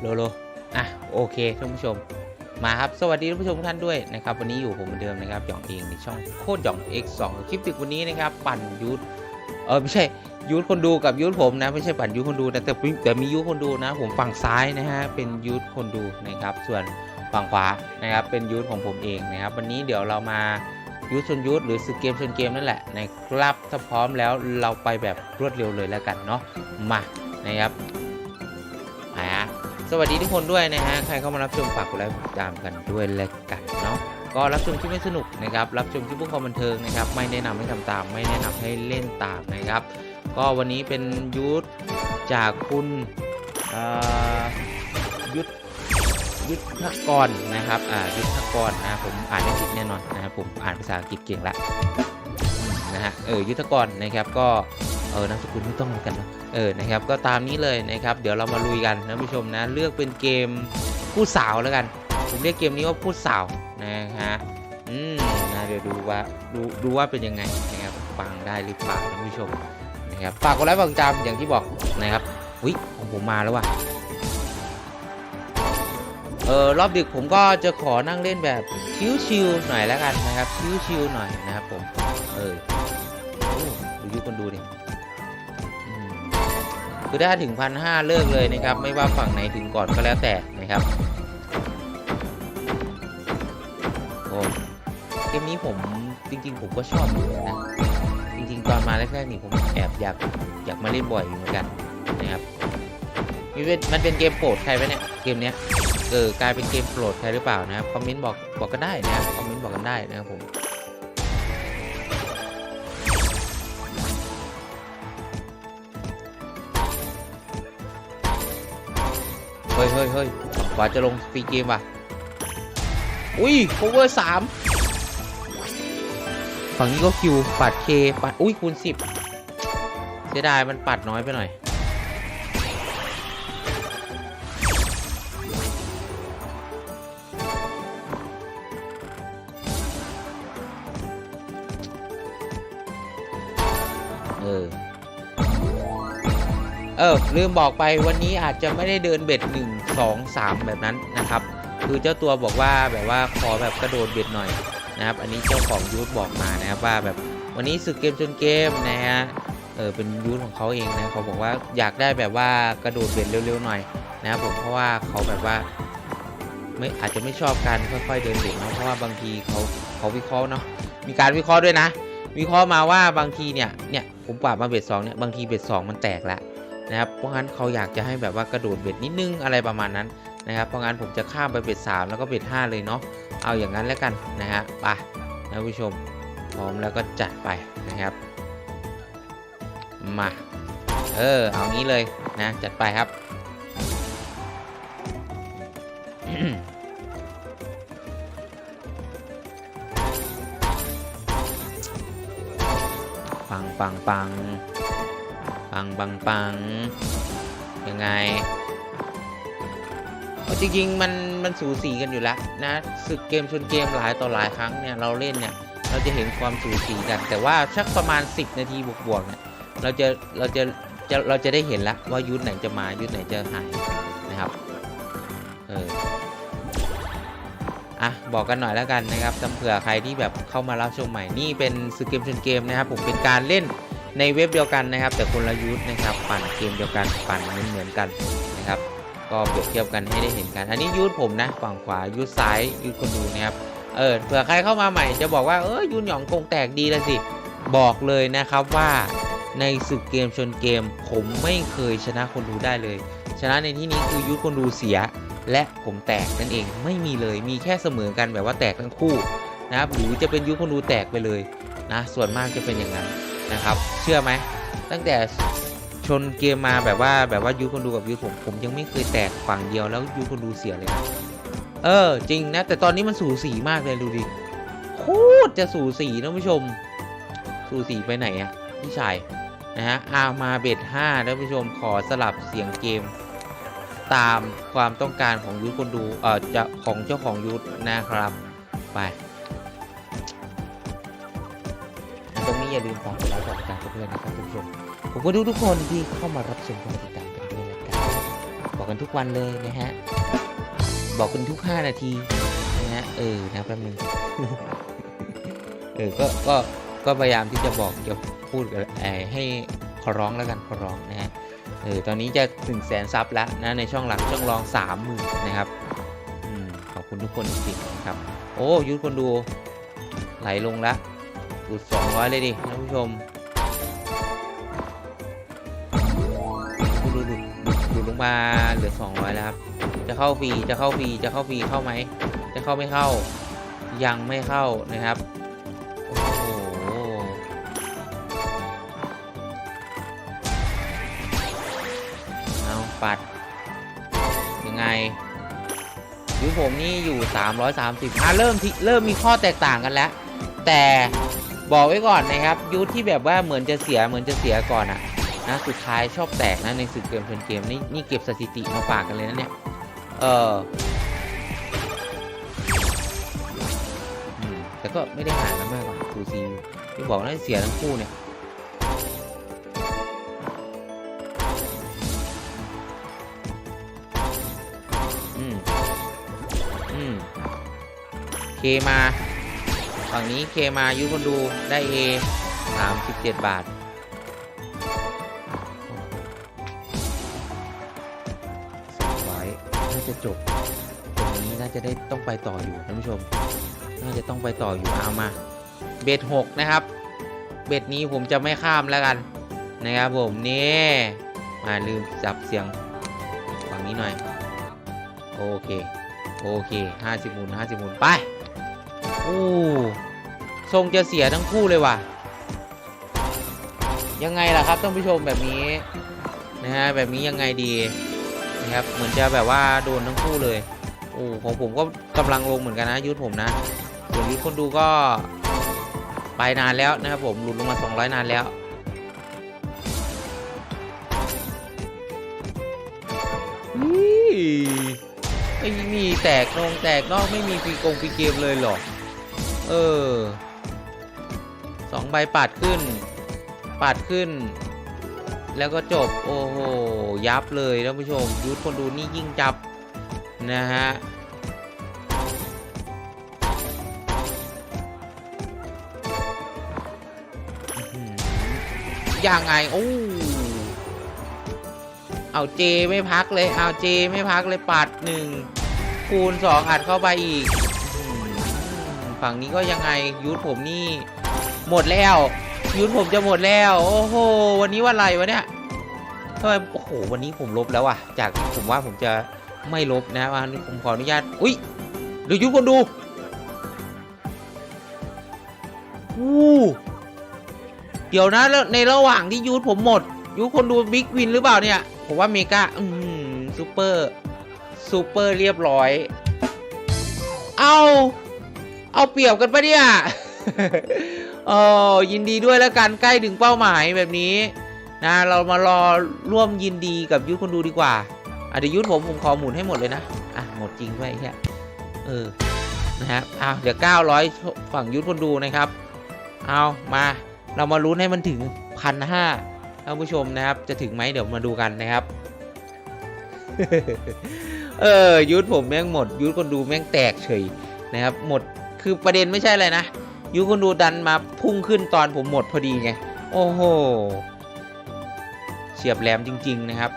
โลโลอะโอเคท่านผู้ชมมาครับ สวัสดีท่านผู้ชมทุกท่านด้วยนะครับ วันนี้อยู่ผมเหมือนเดิมนะครับหยองเองในช่องโคตรหยอง X2 คลิปดึกวันนี้นะครับ ปั่นยูทเออไม่ใช่ยูทคนดูกับยูทผมนะไม่ใช่ปั่นยูทคนดูนะแต่แต่มียูทคนดูนะ ผมฝั่งซ้ายนะฮะเป็นยูทคนดูนะครับ ส่วนฝั่งขวานะครับเป็นยูทของผมเองนะครับ วันนี้เดี๋ยวเรามายูทชนยูทหรือสึกเกมชนเกมนั่นแหละนะครับถ้าพร้อมแล้วเราไปแบบรวดเร็วเลยแล้วกันเนาะมานะครับ สวัสดีทุกคนด้วยนะฮะ ใครเข้ามารับชมฝากกดไลค์กดติดตามกันด้วยแล้วกันเนาะ ก็รับชมคลิปไม่สนุกนะครับ รับชมคลิปเพื่อความบันเทิงนะครับ ไม่แนะนำให้ทำตาม ไม่แนะนำให้เล่นตามนะครับ ก็วันนี้เป็นยุทธจากคุณยุทธยุทธกรนะครับ อ่า ยุทธกรนะ ผมอ่านไม่ผิดแน่นอนนะครับผมอ่านภาษาอังกฤษเก่งละนะฮะ เออ ยุทธกรนะครับ ก็ เออนามสกุลไม่ต้องกันนะเออนะครับก็ตามนี้เลยนะครับ เดี๋ยวเรามาลุยกันนะผู้ชมนะ เลือกเป็นเกมผู้สาวแล้วกัน ผมเรียกเกมนี้ว่าผู้สาวนะฮะอืมนะเดี๋ยวดูว่าดูดูว่าเป็นยังไงนะครับฟังได้หรือเปล่าท่านผู้ชมนะครับฝากกดไลค์ฝากติดตามอย่างที่บอกนะครับอุ้ยของผมมาแล้วว่ะเออรอบดึกผมก็จะขอนั่งเล่นแบบชิวๆหน่อยแล้วกันนะครับชิวๆหน่อยนะครับผมเออดูยุคนดูดิ คือถ้าถึงพันห้าเลิกเลยนะครับ ไม่ว่าฝั่งไหนถึงก่อนก็แล้วแต่นะครับโอ้เกมนี้ผมจริง ๆ ผมก็ชอบอยู่นะ จริง ๆ ตอนมาแรกๆนี่ผมแอบอยากอยากมาเล่นบ่อยอยู่เหมือนกันนะครับมันเป็นมันเป็นเกมโปรดใครไหมเนี่ยเกมเนี้ยเออกลายเป็นเกมโปรดใครหรือเปล่านะครับคอมเมนต์บอกบอกกันได้นะครับคอมเมนต์บอกกันได้นะครับผม เฮ้ยเฮ้ยเฮ้ยกว่าจะลงฟรีเกมว่ะ อุ้ยโคเวอร์สามฝั่งนี้ก็คิวปัดเคปัด อุ้ยคูณสิบเสียดายมันปัดน้อยไปหน่อย เออลืมบอกไปวันนี้อาจจะไม่ได้เดินเบ็ด 1 2 3 แบบนั้นนะครับ คือเจ้าตัวบอกว่าแบบว่าขอแบบกระโดดเบ็ดหน่อยนะครับอันนี้เจ้าของยูทบอกมานะครับว่าแบบวันนี้สึกเกมจนเกมนะฮะเออเป็นยูทของเขาเองนะเขาบอกว่าอยากได้แบบว่ากระโดดเบ็ดเร็วๆหน่อยนะครับผมเพราะว่าเขาแบบว่าไม่อาจจะไม่ชอบการค่อยๆเดินเบ็ดเนาะเพราะว่าบางทีเขาเขาวิเคราะห์เนาะมีการวิเคราะห์ด้วยนะ วิเคราะห์มาว่าบางทีเนี่ยเนี่ยผมปราบมาเบ็ดสองเนี่ยบางทีเบ็ดสองมันแตกแล้ว นะครับเพราะงั้นเขาอยากจะให้แบบว่ากระโดดเบ็ดนิดนึงอะไรประมาณนั้นนะครับเพราะงั้นผมจะข้ามไปเบ็ด3 แล้วก็เบ็ด5 เลยเนาะเอาอย่างนั้นแล้วกันนะฮะไปนะผู้ชมพร้อมแล้วก็จัดไปนะครับมาเออเอางี้เลยนะจัดไปครับปังปังปัง ปังปังปังยังไงเอาจริงๆมันมันสูสีกันอยู่แล้วนะศึกเกมชนเกมหลายต่อหลายครั้งเนี่ยเราเล่นเนี่ยเราจะเห็นความสูสีกัน แต่ว่าสักประมาณ 10 นาทีบวกๆเนี่ยเราจะเราจะจะเราจะได้เห็นแล้วว่ายุทธไหนจะมายุทธไหนจะหายนะครับเอออะบอกกันหน่อยแล้วกันนะครับสำเผื่อใครที่แบบเข้ามารับชมใหม่นี่เป็นศึกเกมชนเกมนะครับผมเป็นการเล่น ในเว็บเดียวกันนะครับ แต่คนละยูทธนะครับ ปั่นเกมเดียวกันปั่นเหมือนเหมือนกันนะครับ ก็เปรียบเทียบกันให้ได้เห็นกัน อันนี้ยูทธผมนะฝั่งขวายูทซ้ายยูทธคนดูนะครับเออเผื่อใครเข้ามาใหม่จะบอกว่าเออยูนหยองคงแตกดีแล้วสิบอกเลยนะครับว่าในศึกเกมชนเกม ผมไม่เคยชนะคนดูได้เลย ชนะในที่นี้คือยูทธคนดูเสีย และผมแตกนั่นเองไม่มีเลยมีแค่เสมอกันแบบว่าแตกทั้งคู่นะครับหรือจะเป็นยูทคนดูแตกไปเลยนะส่วนมากจะเป็นอย่างนั้น นะครับ เชื่อไหมตั้งแต่ชนเกมมาแบบว่าแบบว่ายูคนดูกับยูผมผมยังไม่เคยแตกฝั่งเดียวแล้วยูคนดูเสียเลยเออ จริงนะ แต่ตอนนี้มันสูสีมากเลยดูดิโคตรจะสูสีนะผู้ชม สูสีไปไหนอะพี่ชายนะฮะอามาเบ็ดห้าท่านผู้ชมขอสลับเสียงเกม ตามความต้องการของยูคนดูเอ่อจะของเจ้าของยูนะครับไป นี้อย่าลืมฝากกดไลค์กดติดตามกันด้วยนะครับทุกผู้ชมผมก็ดูทุกคนที่เข้ามารับชมกันติดตามกันด้วยนะครับบอกบอกกันทุกวันเลยนะฮะบอกกันทุก 5 นาทีนะฮะเออนะแป๊บนึงเออก็ก็ก็พยายามที่จะบอกจะพูดกับไอ้ให้ขอร้องแล้วกันขอร้องนะฮะเออตอนนี้จะถึงแสนซับแล้วนะในช่องหลักช่องรองสามหมื่นนะครับอืมขอบคุณทุกคนจริงๆนะครับ โอ้ยุทธคนดูไหลลงและ หลุดสองร้อยเลยดิท่านผู้ชมดูดูดูดูดูลงมาเหลือสองร้อยแล้วครับ จะเข้าฟรีจะเข้าฟรีจะเข้าฟรีเข้าไหมจะเข้าไม่เข้า ยังไม่เข้านะครับโอ้โหเอาปัดยังไงยุผมนี่อยู่ 330อะเริ่มที่เริ่มมีข้อแตกต่างกันแล้ว แต่ บอกไว้ก่อนนะครับยุคที่แบบว่าเหมือนจะเสียเหมือนจะเสียก่อนอะนะสุดท้ายชอบแตกนะในศึกเกมชนเกมนี่นี่เก็บสถิติมาฝากกันเลยนะเนี่ยเออแต่ก็ไม่ได้ห่างกันมากหรอกซูซีที่บอกน่าจะเสียทั้งคู่เนี่ยอืมอืมเคมา ฝั่งนี้เคมายุคนดูได้ A 37บาทสองไว้น่าจะจบ ตรงนี้น่าจะได้ต้องไปต่ออยู่ท่านผู้ชม น่าจะต้องไปต่ออยู่เอามา เบ็ดหกนะครับ เบ็ดนี้ผมจะไม่ข้ามแล้วกันนะครับผมนี่มาลืมจับเสียงฝั่งนี้หน่อย โอเค โอเคห้าสิบหมุนห้าสิบหมุนไป อู้ทรงจะเสียทั้งคู่เลยว่ะ ยังไงล่ะครับท่านผู้ชมแบบนี้นะฮะแบบนี้ยังไงดีนะครับเหมือนจะแบบว่าโดนทั้งคู่เลยโอ้ของผมก็กำลังลงเหมือนกันนะยุทธผมนะส่วนยุทธคนดูก็ไปนานแล้วนะครับผมหลุดลงมา 200 นานแล้วนี่ไม่มีแตกนงแตกนอกไม่มีฟรีกงฟรีเกมเลยหรอ เออสองใบปัดขึ้นปัดขึ้น แล้วก็จบ โอ้โห ยับเลยท่านผู้ชมยุทธคนดูนี่ยิ่งจับ นะฮะยังไง โอ้เอาเจไม่พักเลย เอาเจไม่พักเลยปัดหนึ่งคูณสองอัดเข้าไปอีก ฝั่งนี้ก็ยังไงยุทธผมนี่ หมดแล้วยุทธผมจะหมดแล้ว โอ้โห วันนี้วันอะไรวะเนี่ยทำไมโอ้โห วันนี้ผมลบแล้วอะจากผมว่าผมจะไม่ลบนะวันผมขออนุญาต อุ้ยเดี๋ยวยุทธคนดูอู้เดี๋ยวนะในระหว่างที่ยุทธผมหมดยุทธคนดูบิ๊กวินหรือเปล่าเนี่ย ผมว่าเมกาอืมซูเปอร์ซูเปอร์เรียบร้อย เอา เอาเปรียบกันปะเนี่ยเออยินดีด้วยแล้วกันใกล้ถึงเป้าหมายแบบนี้นะเรามารอร่วมยินดีกับยุทธคนดูดีกว่าอะเดี๋ยวยุทธผมผมขอหมุนให้หมดเลยนะอะหมดจริงด้วยไอ้เนี่เออนะครับเอาเดี๋ยว900 ฝั่งยุทธคนดูนะครับ เอามาเรามาลุ้นให้มันถึงพันห้าท่านผู้ชมนะครับ จะถึงไหมเดี๋ยวมาดูกันนะครับ เออยุทธผมแม่งหมด ยุทธคนดูแม่งแตกเฉยนะครับ หมด คือประเด็นไม่ใช่อะไรนะยูคุณดูดันมาพุ่งขึ้นตอนผมหมดพอดีไง โอ้โห เฉียบแหลมจริง ๆ นะครับ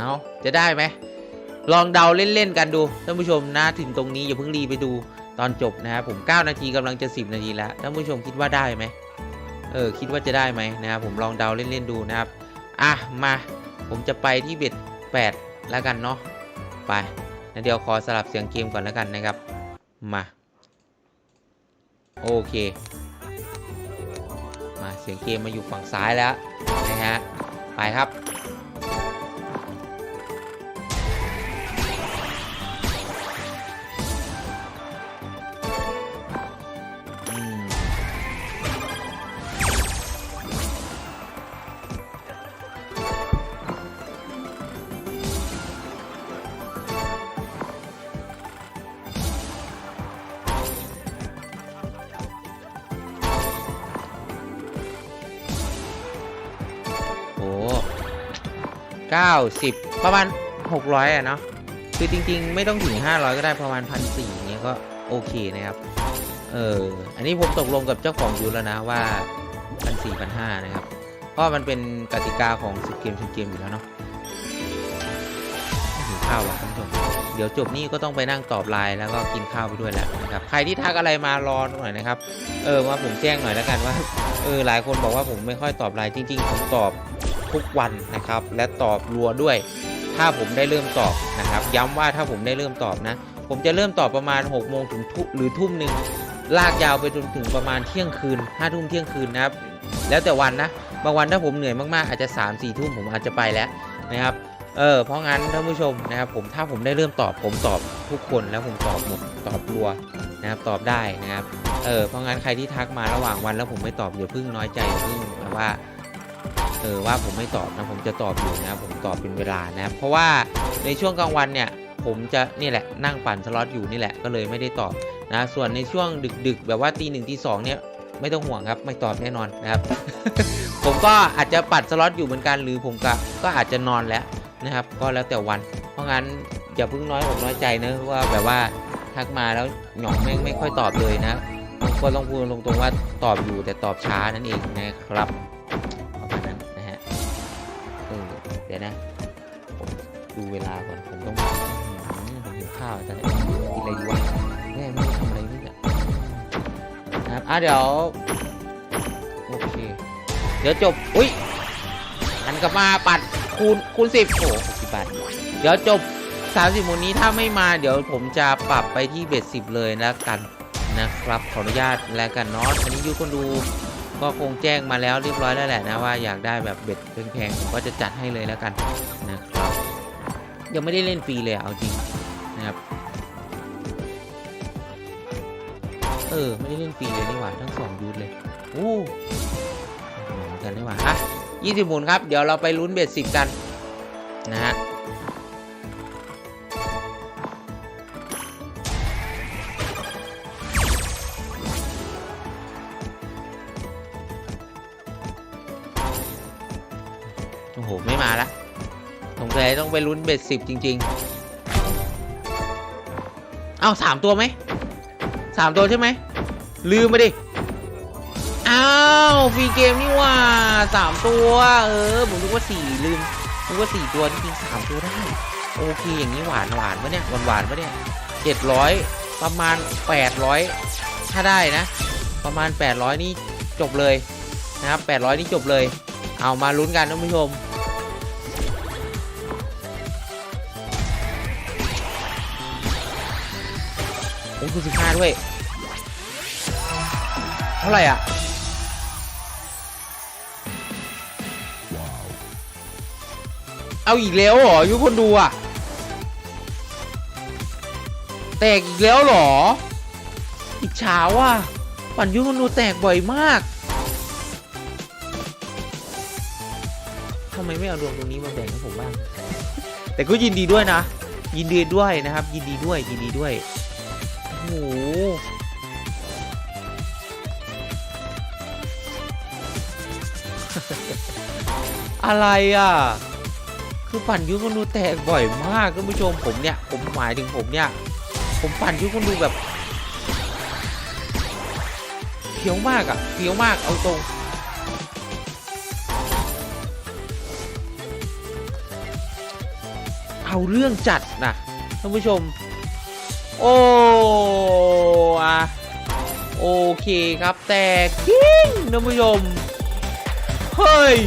เอาจะได้ไหมลองเดาเล่นๆกันดูท่านผู้ชมนะถึงตรงนี้อย่าเพิ่งรีไปดูตอนจบนะครับผม 9 นาทีกำลังจะ 10 นาทีแล้วท่านผู้ชมคิดว่าได้ไหมเออคิดว่าจะได้ไหมนะครับผมลองเดาเล่นๆดูนะครับอะมาผมจะไปที่เบ็ด8แล้วกันเนาะไปนะเดี๋ยวขอสลับเสียงเกมก่อนแล้วกันนะครับมาโอเค มาเสียงเกมมาอยู่ฝั่งซ้ายแล้วนะฮะไปครับ 90 ประมาณ 600อะเนาะคือจริงๆ ไม่ต้องถึง 500 ก็ได้ประมาณ 1,400เงี้ยก็โอเคนะครับ เออ อันนี้ผมตกลงกับเจ้าของยูแล้วนะว่า 1,400 1,500 นะครับ เพราะมันเป็นกติกาของสิเกมสิเกมอยู่แล้วเนาะหิวข้าวว่ะท่านผู้ชมเดี๋ยวจบนี่ก็ต้องไปนั่งตอบไลน์แล้วก็กินข้าวไปด้วยแหละนะครับ ใครที่ทักอะไรมารอหน่อยนะครับ เออว่าผมแจ้งหน่อยแล้วกันว่า เออหลายคนบอกว่าผมไม่ค่อยตอบไลน์จริง ๆ ผมตอบ ทุกวันนะครับ และตอบรัวด้วย ถ้าผมได้เริ่มตอบนะครับ ย้ำว่าถ้าผมได้เริ่มตอบนะ ผมจะเริ่มตอบประมาณ6กโมงถึงทุ่มหรือทุ่มหนึ่งลากยาวไปจนถึงประมาณเที่ยงคืนห้าทุ่มเที่ยงคืนนะครับ แล้วแต่วันนะบางวันถ้าผมเหนื่อยมากๆอาจจะ3ามสี่ทุ่มผมอาจจะไปแล้วนะครับเออเพราะงั้นท่านผู้ชมนะครับผมถ้าผมได้เริ่มตอบผมตอบทุกคนแล้วผมตอบหมดตอบรัวนะครับตอบได้นะครับเออเพราะงั้นใครที่ทักมาระหว่างวันแล้วผมไม่ตอบอย่าเพิ่งน้อยใจอย่าเพิ่งแบบว่า เออว่าผมไม่ตอบนะผมจะตอบอยู่นะผมตอบเป็นเวลานะครับเพราะว่าในช่วงกลางวันเนี่ยผมจะนี่แหละนั่งปั่นสล็อตอยู่นี่แหละก็เลยไม่ได้ตอบนะส่วนในช่วงดึกๆ แบบว่าตีหนึ่งตีสองเนี่ยไม่ต้องห่วงครับไม่ตอบแน่นอนนะครับ ผมก็อาจจะปัดสล็อตอยู่เหมือนกันหรือผมก็ก็อาจจะนอนแล้วนะครับ ก็แล้วแต่วัน เพราะงั้นอย่าเพิ่งน้อยอกน้อยใจนะว่าแบบว่าทักมาแล้วหน่องไม่ไม่ค่อยตอบเลยนะก็ต้องพูดตรงๆว่าตอบอยู่แต่ตอบช้านั่นเองนะครับ ดูเวลาก่อนผมต้องอื้อหือผมหิวข้าวจะได้กินอะไรดีวะแม่ไม่ทำอะไรนี่เนี่ยนะครับอะเดี๋ยวโอเคเดี๋ยวจบอุ้ยหันกลับมาปัดคูณคูณสิบโอ้หกสิบบาทเดี๋ยวจบสามสิบมูลนี้ถ้าไม่มาเดี๋ยวผมจะปรับไปที่เบ็ดสิบเลยแล้วกันนะครับขออนุญาตแล้วกันเนาะอันนี้ยูคนดูก็คงแจ้งมาแล้วเรียบร้อยแล้วแหละนะว่าอยากได้แบบเบ็ดแพงๆผมก็จะจัดให้เลยแล้วกันนะครับ ยังไม่ได้เล่นฟรีเลยเอาจริงนะครับ เออ ไม่ได้เล่นฟรีเลยนี่หว่าทั้งสองยูทเลยโอ้เหมือนกันนี่หว่าฮะยี่สิบหมุนครับ เดี๋ยวเราไปลุ้นเบ็ดสิบกันนะฮะ ต้องไปลุ้นเบ็ดสิบจริง ๆ เอาสามตัวไหมสามตัวใช่ไหม ลืมไปดิ อ้าวฟรีเกมนี่ว่าสามตัว เออ ผมนึกว่าสี่ลืมนึกว่าสี่ตัวจริงๆสามตัวได้ โอเค อย่างนี้หวานหวานปะเนี่ยหวานหวานปะเนี่ยเจ็ดร้อยประมาณแปดร้อยถ้าได้นะ ประมาณแปดร้อยนี่จบเลยนะครับแปดร้อยนี่จบเลย เอามาลุ้นกันท่านผู้ชม คือสิบห้าด้วย เท่าไหร่อะเอาอีกแล้วเหรอยุคนดูอะ แตกอีกแล้วเหรออิจฉาว่ะปั่นยุคนดูแตกบ่อยมากทำไมไม่เอาดวงตรงนี้มาแบ่งให้ผมบ้าง แต่ก็ยินดีด้วยนะ ยินดีด้วยนะครับ ยินดีด้วยยินดีด้วย อะไรอะ คือปั่นยุคนดูแตกบ่อยมากท่านผู้ชมผมเนี่ย ผมหมายถึงผมเนี่ย ผมปั่นยุคนดูแบบเฟี้ยวมากอะเฟี้ยวมากเอาตรงเอาเรื่องจัดนะท่านผู้ชม โอ้อะโอเคครับ แต่กิ้งท่านผู้ชม เฮ้ย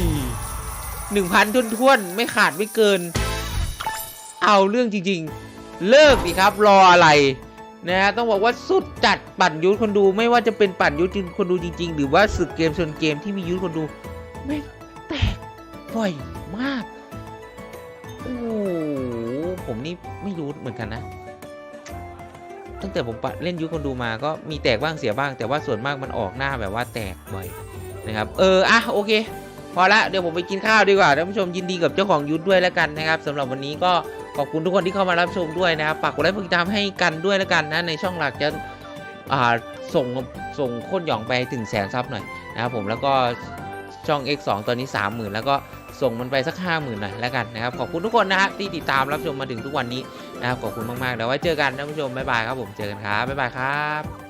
หนึ่งพันท้วนๆ ไม่ขาดไม่เกิน เอาเรื่องจริงๆ เลิกดีครับรออะไรนะฮะต้องบอกว่าสุดจัดปั่นยุทธคนดูไม่ว่าจะเป็นปั่นยุทธคนดูจริง ๆ หรือว่าศึกเกมชนเกมที่มียุทธคนดูไม่แตกบ่อยมากโอ้โหผมนี่ไม่รู้เหมือนกันนะ ตั้งแต่ผมปะเล่นยุคคนดูมาก็มีแตกบ้างเสียบ้าง แต่ว่าส่วนมากมันออกหน้าแบบว่าแตกบ่อยนะครับ เอออะโอเค พอละเดี๋ยวผมไปกินข้าวดีกว่าท่านผู้ชมยินดีกับเจ้าของยุทธด้วยแล้วกันนะครับสำหรับวันนี้ก็ขอบคุณทุกคนที่เข้ามารับชมด้วยนะครับฝากกดไลค์กดติดตามให้กันด้วยแล้วกันนะในช่องหลักจะอ่าส่งส่งโค้นหยองไปถึงแสนซับหน่อยนะครับผมแล้วก็ช่อง X2 ตอนนี้ 30,000 แล้วก็ส่งมันไปสักห้าหมื่นหน่อยแล้วกันนะครับขอบคุณทุกคนนะฮะที่ติดตามรับชมมาถึงทุกวันนี้นะครับขอบคุณมากๆเดี๋ยวไว้เจอกันท่านผู้ชมบ๊ายบายครับผมเจอกันครับบ๊ายบายครับ